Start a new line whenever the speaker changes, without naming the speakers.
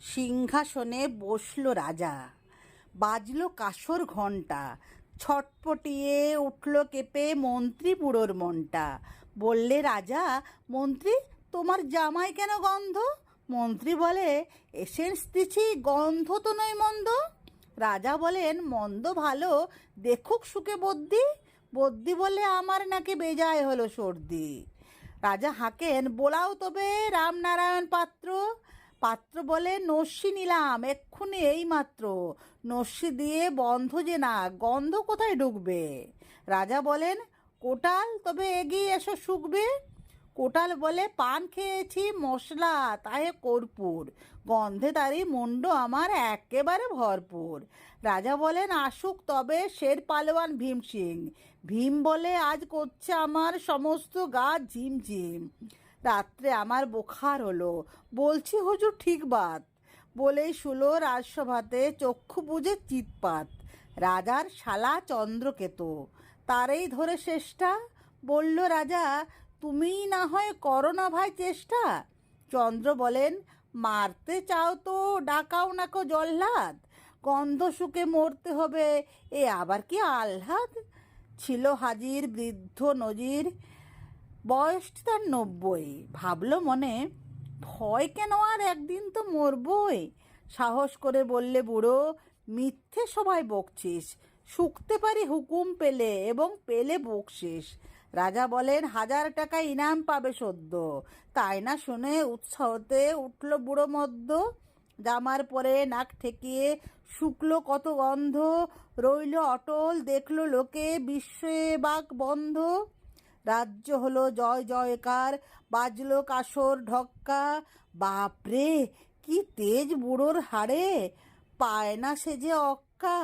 সিংহাসনে বসল রাজা। বাজলো কাসর ঘণ্টা। ছটপটিয়ে উঠল কেঁপে মন্ত্রী বুড়োর মনটা। বললে, রাজা, মন্ত্রী, তোমার জামাই কেন গন্ধ? মন্ত্রী বলে এসেন্স দিছি গন্ধ তো নয় মন্দ। রাজা বলেন, মন্দ ভালো, দেখুক সুখে বদ্যি। বদ্যি বলে আমার নাকি বেজায় হলো সর্দি। রাজা হাঁকেন, বোলাও তবে, রামনারায়ণ পাত্র। পাত্র বলে নস্যি নিলাম, এক্ষুনি এই মাত্র নস্যি দিয়ে বন্ধ যে না, গন্ধ কোথায় ঢুকবে? রাজা বলেন, কোটাল, তবে এগিয়ে এসো শুকবে। কোটাল বলে, পান খেয়েছি, মশলা, তাই কর্পূর। গন্ধে তারই মুন্ড আমার একেবারে ভরপুর। রাজা বলেন, আসুক তবে শের পালোয়ান ভীম সিং। ভীম বলে, আজ করছে আমার সমস্ত গা ঝিমঝিম। রাত্রে আমার বোখার হলো। বলছি, হুজুর, ঠিক বাত। বলেই শুলো রাজসভাতে চক্ষু বুঝে চিৎপাত। রাজার শালা চন্দ্রকেতু। তারেই ধরে শেষটা। বলল, রাজা, তুমিই না হয় করো না ভাই চেষ্টা? চন্দ্র বলেন, মারতে চাও তো, ডাকাও নাকো জল্লাদ। গন্ধ শুকে মরতে হবে, এ আবার কি আহ্লাদ? ছিল হাজির বৃদ্ধ নজির। বয়স তার নব্বই। ভাবলো মনে, ভয় কেন আর একদিন তো মরবই? সাহস করে বললে, বুড়ো, মিথ্যে সবাই বকছিস। শুকতে পারি হুকুম পেলে এবং পেলে বকশিস রাজা বলেন, হাজার টাকা ইনাম পাবে সদ্য। তাই না শুনে উৎসাহতে উঠল বুড়ো মদ্য? জামার পরে নাক ঠেকিয়ে শুকলো কত গন্ধ। রইল অটল, দেখল লোকে বিশ্বে বাক বন্ধ। রাজ্য হলো জয় জয়কার, বাজলো কাসর ঢক্কা। বাপরে, কি তেজ বুড়োর হাড়ে, পায় না সে যে অক্কা।